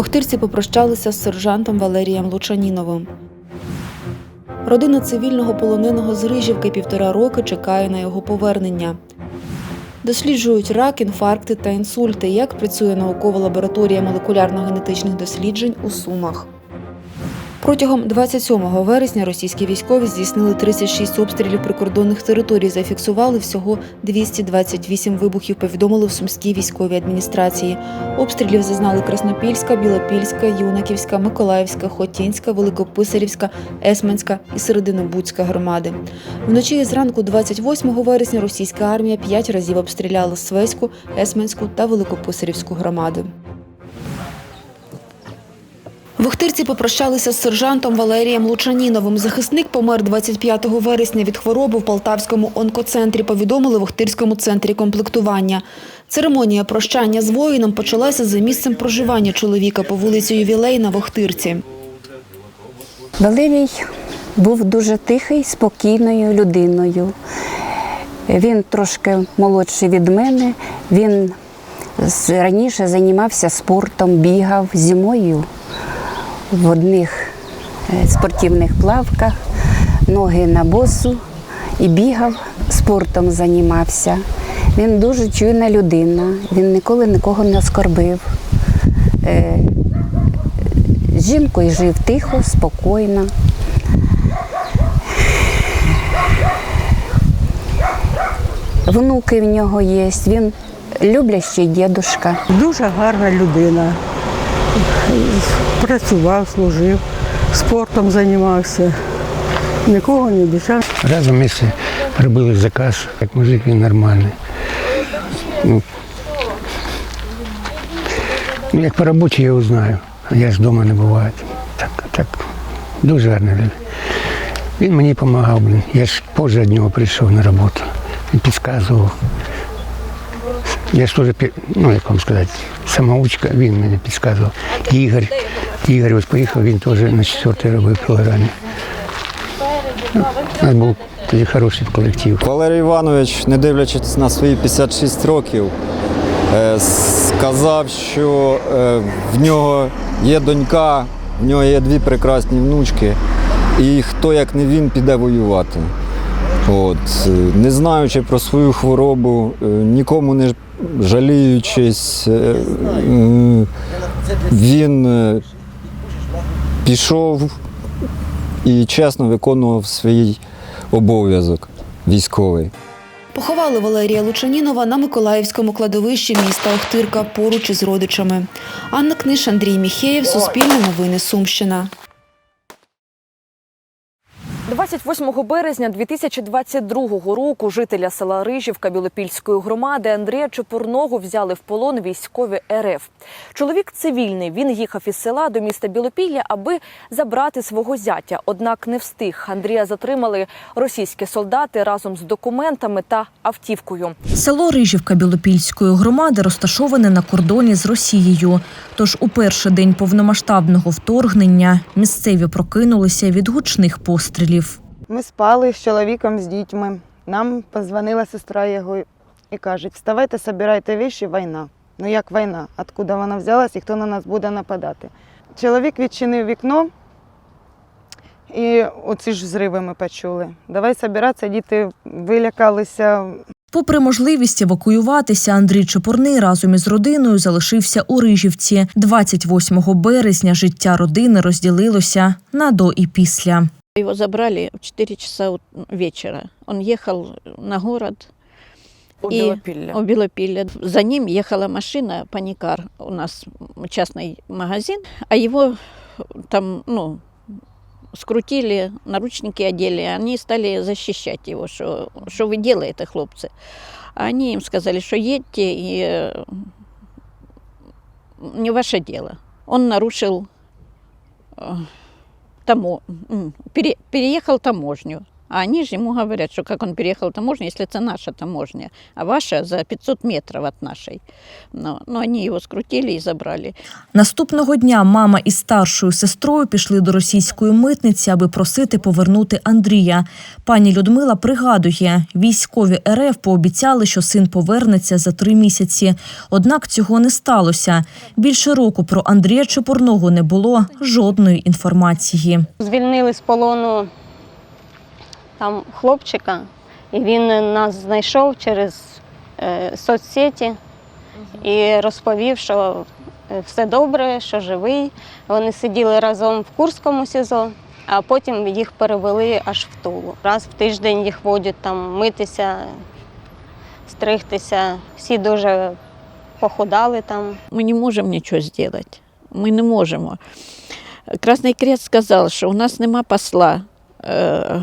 Бохтирці попрощалися з сержантом Валерієм Лучаніновим. Родина цивільного полоненого з Рижівки півтора роки чекає на його повернення. Досліджують рак, інфаркти та інсульти, як працює наукова лабораторія молекулярно-генетичних досліджень у Сумах. Протягом 27 вересня російські військові здійснили 36 обстрілів прикордонних територій, зафіксували всього 228 вибухів, повідомили в Сумській військовій адміністрації. Обстрілів зазнали Краснопільська, Білопільська, Юнаківська, Миколаївська, Хотінська, Великописарівська, Есменська і Серединобудська громади. Вночі і зранку 28 вересня російська армія п'ять разів обстріляла Свеську, Есменську та Великописарівську громади. В попрощалися з сержантом Валерієм Лучаніновим. Захисник помер 25 вересня від хвороби в Полтавському онкоцентрі, повідомили в Охтирському центрі комплектування. Церемонія прощання з воїном почалася за місцем проживання чоловіка по вулиці Ювілейна в Охтирці. Валерій був дуже тихий, спокійною людиною. Він трошки молодший від мене. Він раніше займався спортом, бігав зимою в одних е, спортивних плавках, ноги на босу і бігав, спортом займався. Він дуже чуйна людина, він ніколи нікого не оскорбив. Е, з жінкою жив тихо, спокійно. Внуки в нього є, він люблящий дідушка. Дуже гарна людина. Працював, служив, спортом займався. Нікого не обіцяв. Разом місце робили заказ, як мужик він нормальний. Ну, ну, як по роботі я його знаю, а я ж вдома не буваю. Так, так, дуже гарний. він. Він мені допомагав, блін. Я ж позже від нього прийшов на роботу. Він підказував. Я ж теж, ну як вам сказати, самоучка, він мені підказував. Ігор, Ігор ось поїхав, він теж на четвертій робив програмі. У був тоді хороший колектив. Валерій Іванович, не дивлячись на свої 56 років, е, сказав, що е, в нього є донька, в нього є дві прекрасні внучки, і хто як не він піде воювати. От, е, не знаючи про свою хворобу, е, нікому не жаліючись, е, він пішов і чесно виконував свій обов'язок військовий. Поховали Валерія Лучанінова на Миколаївському кладовищі міста Охтирка поруч із родичами. Анна Книж, Андрій Міхеєв, Суспільне новини Сумщина. 28 березня 2022 року жителя села Рижівка Білопільської громади Андрія Чепурного взяли в полон військові РФ. Чоловік цивільний. Він їхав із села до міста Білопілля, аби забрати свого зятя. Однак не встиг. Андрія затримали російські солдати разом з документами та автівкою. Село Рижівка Білопільської громади розташоване на кордоні з Росією. Тож у перший день повномасштабного вторгнення місцеві прокинулися від гучних пострілів. Ми спали з чоловіком, з дітьми. Нам позвонила сестра його і каже: вставайте, собирайте віші, війна. Ну як війна? Откуда вона взялась і хто на нас буде нападати? Чоловік відчинив вікно, і оці ж зриви ми почули. Давай собиратися, діти вилякалися. Попри можливість евакуюватися, Андрій Чепурний разом із родиною залишився у Рижівці. 28 березня життя родини розділилося на до і після. Его забрали в 4 часа вечера. Он ехал на город. У И- Білопілля. В Белопилле. За ним ехала машина Паникар. У нас частный магазин. А его там, ну, скрутили, наручники одели. Они стали защищать его, что, что вы делаете, хлопцы. А они им сказали, что едьте, и э, не ваше дело. Он нарушил э, тамо, пере- переехал таможню. А они же ему говорят, что как он переехал таможню, если это наша таможня, а ваша за 500 метров от нашей. Но, но они его скрутили и забрали. Наступного дня мама із старшою сестрою пішли до російської митниці, аби просити повернути Андрія. Пані Людмила пригадує, військові РФ пообіцяли, що син повернеться за три місяці. Однак цього не сталося. Більше року про Андрія Чепурного не було жодної інформації. Звільнили з полону там хлопчика, і він нас знайшов через е, соцсеті і розповів, що е, все добре, що живий. Вони сиділи разом в Курському СІЗО, а потім їх перевели аж в Тулу. Раз в тиждень їх водять там митися, стригтися. Всі дуже похудали там. Мы не можем ничего сделать. Мы не можем. Красный Крест сказал, что у нас нема посла, э,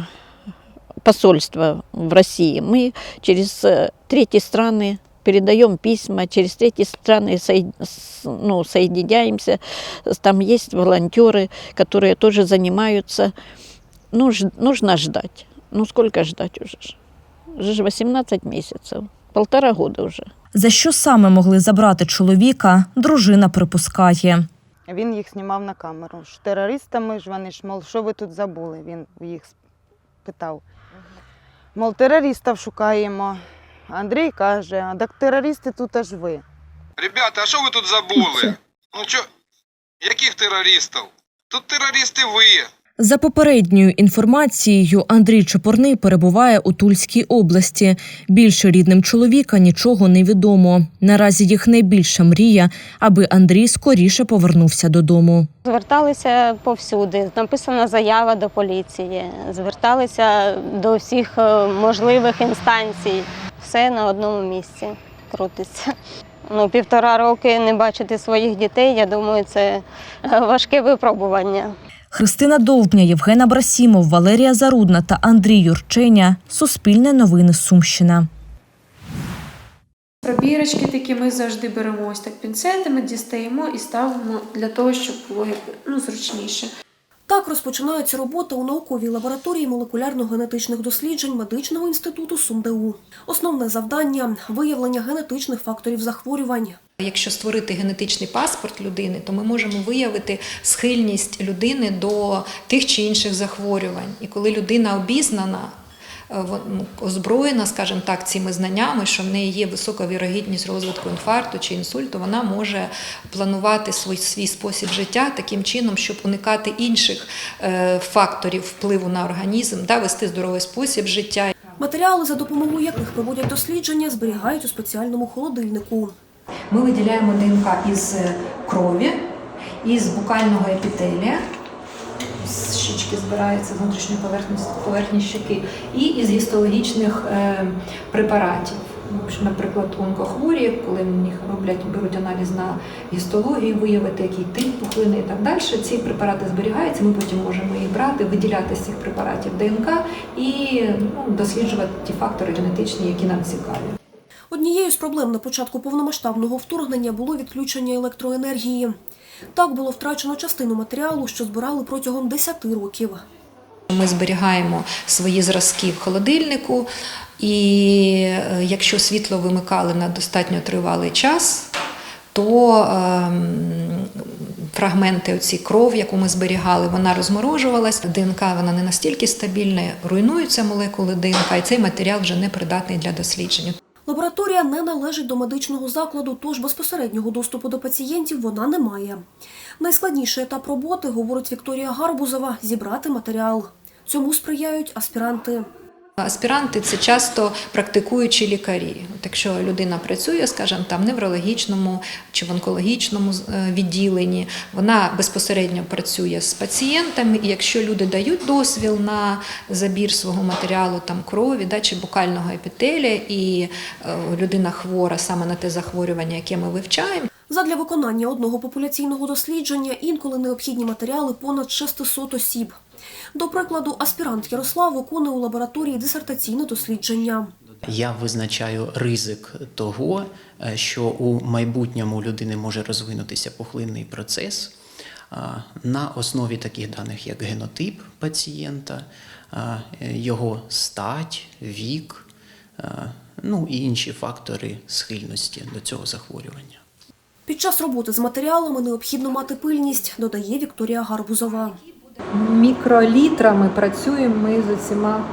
посольства в России. Мы через э, третьи страны передаем письма, через третьи страны соед- с- ну, соединяемся. Там есть волонтеры, которые тоже занимаются. Ну, ж- нужно ждать. Ну, сколько ждать уже? ж? Уже ж 18 месяцев. Полтора года уже. За що саме могли забрати чоловіка, дружина припускає. Він їх знімав на камеру. Ж терористами ж вони ж, мол, що ви тут забули? Він їх питав. Мол, терористів шукаємо. Андрій каже, а так терористи тут аж ви. Ребята, а що ви тут забули? Ну чо, яких терористів? Тут терористи ви. За попередньою інформацією, Андрій Чепурний перебуває у Тульській області. Більше рідним чоловіка нічого не відомо. Наразі їх найбільша мрія, аби Андрій скоріше повернувся додому. Зверталися повсюди. Написана заява до поліції, зверталися до всіх е, можливих інстанцій. Все на одному місці крутиться. Ну, півтора роки не бачити своїх дітей, я думаю, це е, важке випробування. Христина Довбня, Євгена Брасімов, Валерія Зарудна та Андрій Юрченя. Суспільне новини Сумщина. Пробірочки такі ми завжди беремо ось так пінцетами, дістаємо і ставимо для того, щоб було ну, зручніше. Так розпочинається робота у науковій лабораторії молекулярно-генетичних досліджень медичного інституту СумДУ. Основне завдання виявлення генетичних факторів захворювань. Якщо створити генетичний паспорт людини, то ми можемо виявити схильність людини до тих чи інших захворювань. І коли людина обізнана, озброєна, скажімо так, цими знаннями, що в неї є висока вірогідність розвитку інфаркту чи інсульту, вона може планувати свій, свій спосіб життя таким чином, щоб уникати інших е, факторів впливу на організм, да, вести здоровий спосіб життя. Матеріали, за допомогою яких проводять дослідження, зберігають у спеціальному холодильнику. Ми виділяємо ДНК із крові, із букального епітелія, щічки збирається з внутрішньої поверхні, поверхні щеки, і із гістологічних е, препаратів. Наприклад, онкохворі, коли в роблять, беруть аналіз на гістологію, виявити, який тип пухлини і так далі. Ці препарати зберігаються, ми потім можемо їх брати, виділяти з цих препаратів ДНК і ну, досліджувати ті фактори генетичні, які нам цікаві. Однією з проблем на початку повномасштабного вторгнення було відключення електроенергії. Так було втрачено частину матеріалу, що збирали протягом 10 років. Ми зберігаємо свої зразки в холодильнику, і е, якщо світло вимикали на достатньо тривалий час, то ем, фрагменти оці кров, яку ми зберігали, вона розморожувалась. ДНК вона не настільки стабільна, руйнуються молекули ДНК, і цей матеріал вже не придатний для дослідження. Лабораторія не належить до медичного закладу, тож безпосереднього доступу до пацієнтів вона не має. Найскладніший етап роботи, говорить Вікторія Гарбузова, зібрати матеріал. Цьому сприяють аспіранти. Аспіранти це часто практикуючі лікарі. От якщо людина працює, скажімо, там неврологічному чи в онкологічному е, відділенні, вона безпосередньо працює з пацієнтами. І якщо люди дають дозвіл на забір свого матеріалу там крові да, чи букального епітелія, і е, людина хвора саме на те захворювання, яке ми вивчаємо. Задля виконання одного популяційного дослідження інколи необхідні матеріали понад 600 осіб. До прикладу, аспірант Ярослав виконує у лабораторії дисертаційне дослідження. Я визначаю ризик того, е, що у майбутньому у людини може розвинутися пухлинний процес на основі таких даних, як генотип пацієнта, е, його стать, вік, е, ну і інші фактори схильності до цього захворювання. Під час роботи з матеріалами необхідно мати пильність, додає Вікторія Гарбузова. Мікролітрами працюємо ми з усіма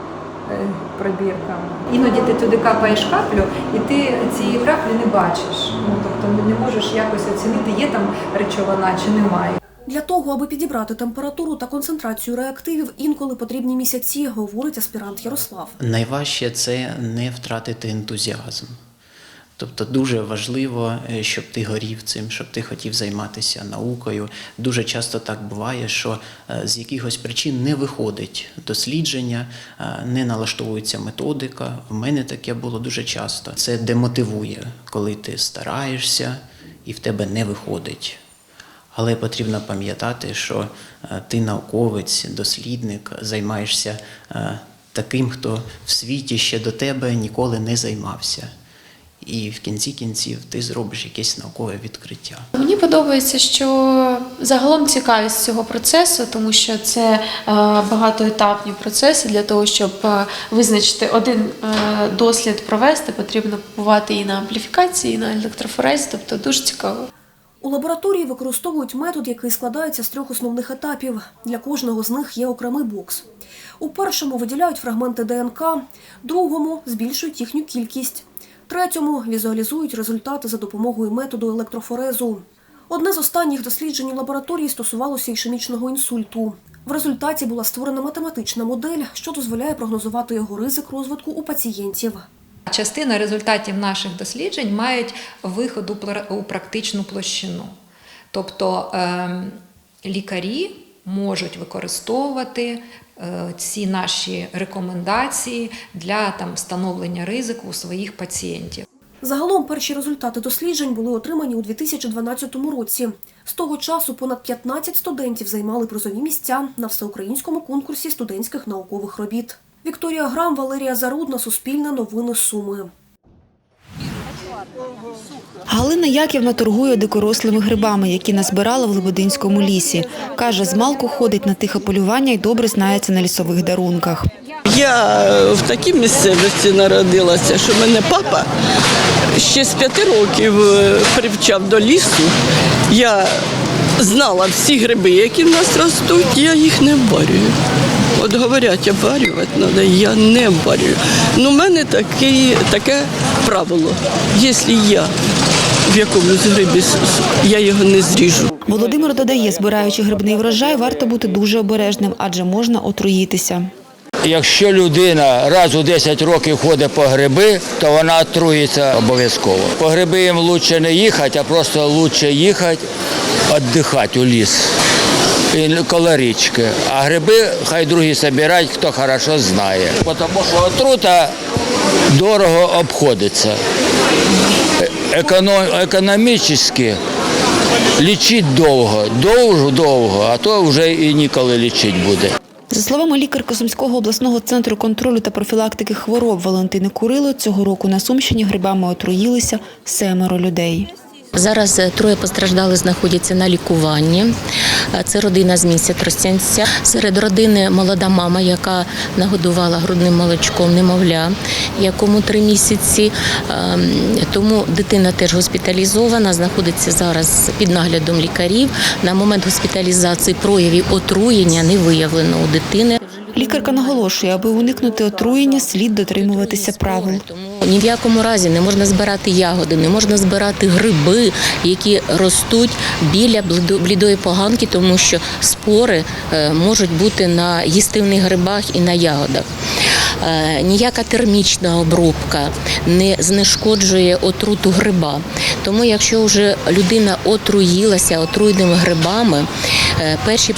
е, пробірками. Іноді ти туди капаєш каплю, і ти цієї краплі не бачиш. Ну тобто не можеш якось оцінити, є там речовина чи немає. Для того, аби підібрати температуру та концентрацію реактивів, інколи потрібні місяці, говорить аспірант Ярослав. Найважче це не втратити ентузіазм. Тобто дуже важливо, е, щоб ти горів цим, щоб ти хотів займатися наукою. Дуже часто так буває, що е, з якихось причин не виходить дослідження, е, не налаштовується методика. В мене таке було дуже часто. Це демотивує, коли ти стараєшся і в тебе не виходить. Але потрібно пам'ятати, що ти науковець, дослідник, займаєшся таким, хто в світі ще до тебе ніколи не займався. І в кінці кінців ти зробиш якесь наукове відкриття. Мені подобається, що загалом цікавість цього процесу, тому що це е, багатоетапні процеси. Для того, щоб е, визначити один е, дослід провести, потрібно побувати і на ампліфікації, і на електрофорезі, тобто дуже цікаво. У лабораторії використовують метод, який складається з трьох основних етапів. Для кожного з них є окремий бокс. У першому виділяють фрагменти ДНК, другому збільшують їхню кількість, третьому візуалізують результати за допомогою методу електрофорезу. Одне з останніх досліджень у лабораторії стосувалося ішемічного інсульту. В результаті була створена математична модель, що дозволяє прогнозувати його ризик розвитку у пацієнтів. Частина результатів наших досліджень мають виход у практичну площину. Тобто ем, лікарі можуть використовувати ці наші рекомендації для там, встановлення ризику у своїх пацієнтів. Загалом перші результати досліджень були отримані у 2012 році. З того часу понад 15 студентів займали призові місця на всеукраїнському конкурсі студентських наукових робіт. Вікторія Грам, Валерія Зарудна, Суспільне новини Суми. Галина Яківна торгує дикорослими грибами, які назбирала в Лебединському лісі. Каже, змалку ходить на тихе полювання і добре знається на лісових дарунках. Я в такій місцевості народилася, що мене папа ще з п'яти років е, привчав до лісу. Я знала всі гриби, які в нас ростуть, я їх не варюю. От говорять, обварювати треба, я не варюю. Ну, в мене такий, таке правило. Якщо я в якомусь грибі, я його не зріжу. Володимир додає, збираючи грибний врожай, варто бути дуже обережним, адже можна отруїтися. Якщо людина раз у 10 років ходить по гриби, то вона отруїться обов'язково. По гриби їм краще не їхати, а просто краще їхати, віддихати у ліс. Коло річки. А гриби хай другі збирають, хто хорошо знає. Тому що отрута дорого обходиться. Економ, економічно лічить довго, довго-довго, а то вже і ніколи лічити буде. За словами лікарки Сумського обласного центру контролю та профілактики хвороб Валентини Курило, цього року на Сумщині грибами отруїлися семеро людей. Зараз е, троє постраждалих знаходяться на лікуванні. Е, Це родина з місця Тростянця. Серед родини молода мама, яка нагодувала грудним молочком немовля, якому три місяці. Ем, Тому дитина теж госпіталізована, знаходиться зараз під наглядом лікарів. На момент госпіталізації проявів отруєння не виявлено у дитини. Лікарка наголошує, аби уникнути отруєння, слід дотримуватися правил. Ні в якому разі не можна збирати ягоди, не можна збирати гриби, які ростуть біля блідої поганки, тому що спори е, можуть бути на їстивних грибах і на ягодах. Е, Ніяка термічна обробка не знешкоджує отруту гриба. Тому, якщо вже людина отруїлася отруйними грибами, е, перші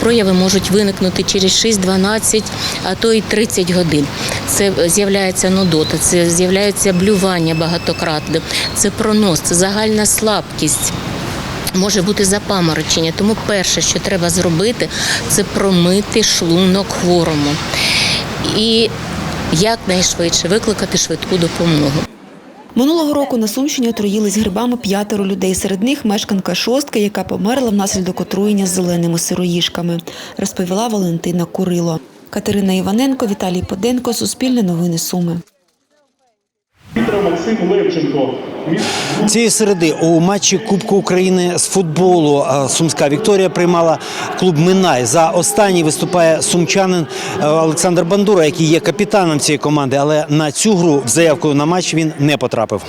прояви, можуть виникнути через 6-12, а то й 30 годин. Це з'являється нудота, це з'являється блювання багатократне, це пронос, це загальна слабкість. Може бути запаморочення, тому перше, що треба зробити, це промити шлунок хворому і якнайшвидше викликати швидку допомогу. Минулого року на Сумщині отруїлись грибами п'ятеро людей. Серед них мешканка шостки, яка померла внаслідок отруєння зеленими сироїшками, розповіла Валентина Курило. Катерина Іваненко, Віталій Поденко, Суспільне новини Суми. Максим Левченко. Цієї середи у матчі Кубку України з футболу Сумська Вікторія приймала клуб Минай. За останній виступає сумчанин е, Олександр Бандура, який є капітаном цієї команди. Але на цю гру з заявкою на матч він не потрапив.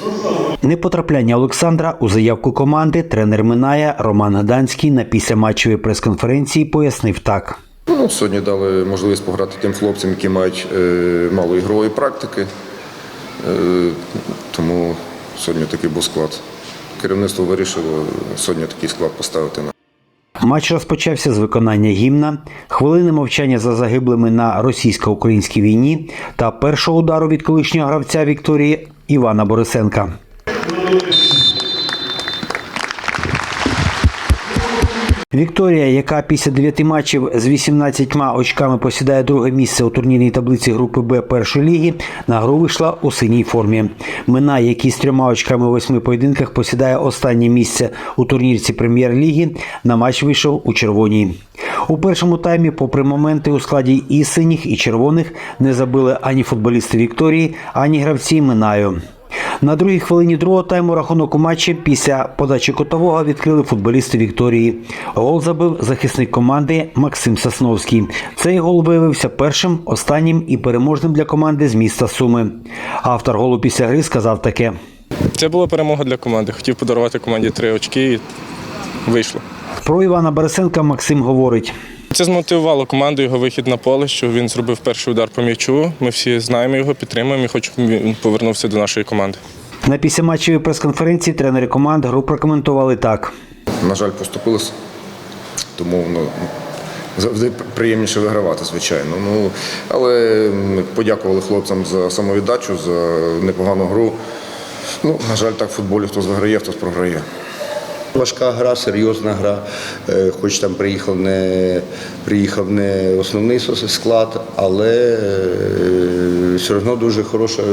Непотрапляння Олександра у заявку команди тренер Миная Роман Гаданський на післяматчевій прес-конференції пояснив так. Ну, сьогодні дали можливість пограти тим хлопцям, які мають е, мало ігрової практики. Е, тому сьогодні такий був склад. Керівництво вирішило сьогодні такий склад поставити на. Матч розпочався з виконання гімна, хвилини мовчання за загиблими на російсько-українській війні та першого удару від колишнього гравця Вікторії Івана Борисенка. Вікторія, яка після 9 матчів з 18 очками посідає друге місце у турнірній таблиці групи Б першої ліги, на гру вийшла у синій формі. Мина, який з трьома очками у восьми поєдинках посідає останнє місце у турнірці прем'єр-ліги, на матч вийшов у червоній. У першому таймі, попри моменти у складі і синіх, і червоних, не забили ані футболісти Вікторії, ані гравці Минаю. На другій хвилині другого тайму рахунок у матчі після подачі котового відкрили футболісти Вікторії. Гол забив захисник команди Максим Сосновський. Цей гол виявився першим, останнім і переможним для команди з міста Суми. Автор голу після гри сказав таке. Це була перемога для команди. Хотів подарувати команді три очки вийшло. Про Івана Борисенка Максим говорить. Це змотивувало команду його вихід на поле, що він зробив перший удар по м'ячу. Ми всі знаємо його, підтримуємо і хочемо, він повернувся до нашої команди. На післяматчевій прес-конференції тренери команд гру прокоментували так. На жаль, поступилися, тому ну, завжди приємніше вигравати, звичайно. Ну, але подякували хлопцям за самовіддачу, за непогану гру. Ну, на жаль, так в футболі хтось виграє, хтось програє. Важка гра, серйозна гра. Е, Хоч там приїхав не приїхав не основний склад, але е, все одно дуже хороша,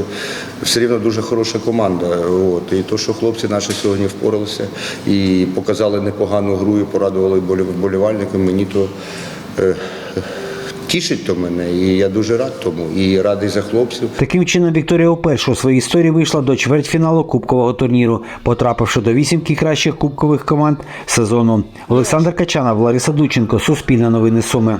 все рівно дуже хороша команда. От. І то, що хлопці наші сьогодні впоралися і показали непогану гру і порадували болівальникам, мені то. Тішить то мене, і я дуже рад тому, і радий за хлопців. Таким чином, Вікторія вперше у своїй історії вийшла до чвертьфіналу кубкового турніру, потрапивши до вісімки кращих кубкових команд сезону. Олександр Качанов, Лариса Дученко, Суспільне новини Суми.